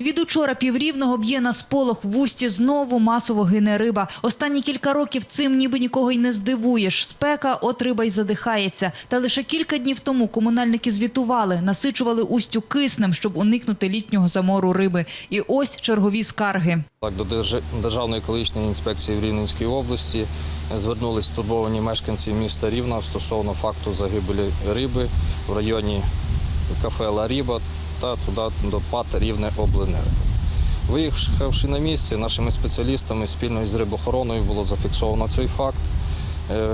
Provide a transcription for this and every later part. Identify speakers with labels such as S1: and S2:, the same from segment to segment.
S1: Від учора піврівного б'є на сполох в усті знову масово гине риба. Останні кілька років цим ніби нікого й не здивуєш. Спека, от риба й задихається. Та лише кілька днів тому комунальники звітували, насичували устю киснем, щоб уникнути літнього замору риби. І ось чергові скарги.
S2: Так, до Державної екологічної інспекції в Рівненській області звернулись стурбовані мешканці міста Рівна стосовно факту загибелі риби в районі кафе «Ла Ріба» та туди до ПАТ Рівне Обленерго. Виїхавши на місце, нашими спеціалістами спільно з рибохороною було зафіксовано цей факт. Е,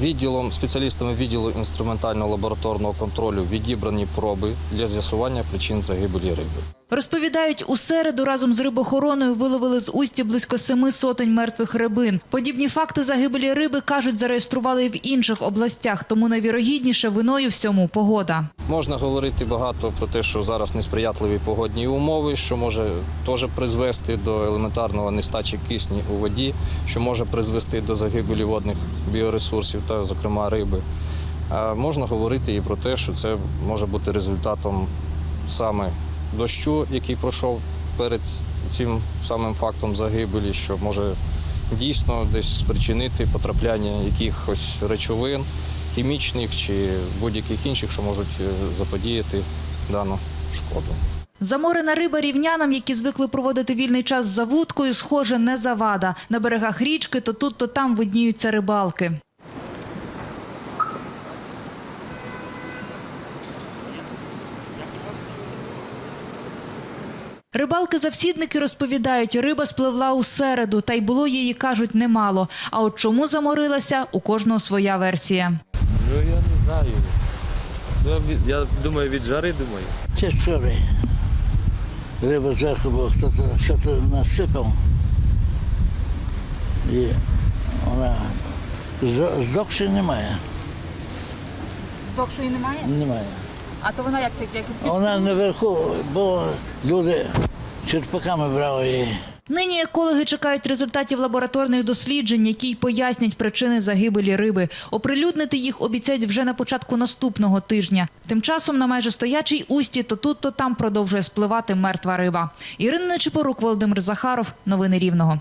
S2: Відділом, спеціалістами відділу інструментального лабораторного контролю відібрані проби для з'ясування причин загибелі риби.
S1: Розповідають, у середу разом з рибохороною виловили з усті близько семи сотень мертвих рибин. Подібні факти загибелі риби, кажуть, зареєстрували і в інших областях, тому найвірогідніше виною всьому погода.
S2: Можна говорити багато про те, що зараз несприятливі погодні умови, що може теж призвести до елементарного нестачі кисню у воді, що може призвести до загибелі водних біоресурсів та, зокрема, риби. А можна говорити і про те, що це може бути результатом саме дощу, який пройшов перед цим самим фактом загибелі, що може дійсно десь спричинити потрапляння якихось речовин хімічних чи будь-яких інших, що можуть е, заподіяти дану шкоду.
S1: Заморена риба рівнянам, які звикли проводити вільний час за вудкою, схоже, не завада. На берегах річки то тут, то там видніються рибалки. Рибалки-завсідники розповідають, риба спливла у середу, та й було її, кажуть, немало. А от чому заморилася, у кожного своя версія.
S3: Я знаю. Це я думаю, від жари думаю.
S4: Це вчора. Риба зверху, бо хтось щось насипав. І вона з- здохши немає.
S5: Здохшої немає?
S4: Немає.
S5: А то вона як так, як
S4: Вона наверху, бо люди черпаками брали її.
S1: Нині екологи чекають результатів лабораторних досліджень, які й пояснять причини загибелі риби. Оприлюднити їх обіцяють вже на початку наступного тижня. Тим часом на майже стоячій усті то тут, то там продовжує спливати мертва риба. Ірина Нечипорук, Володимир Захаров. Новини Рівного.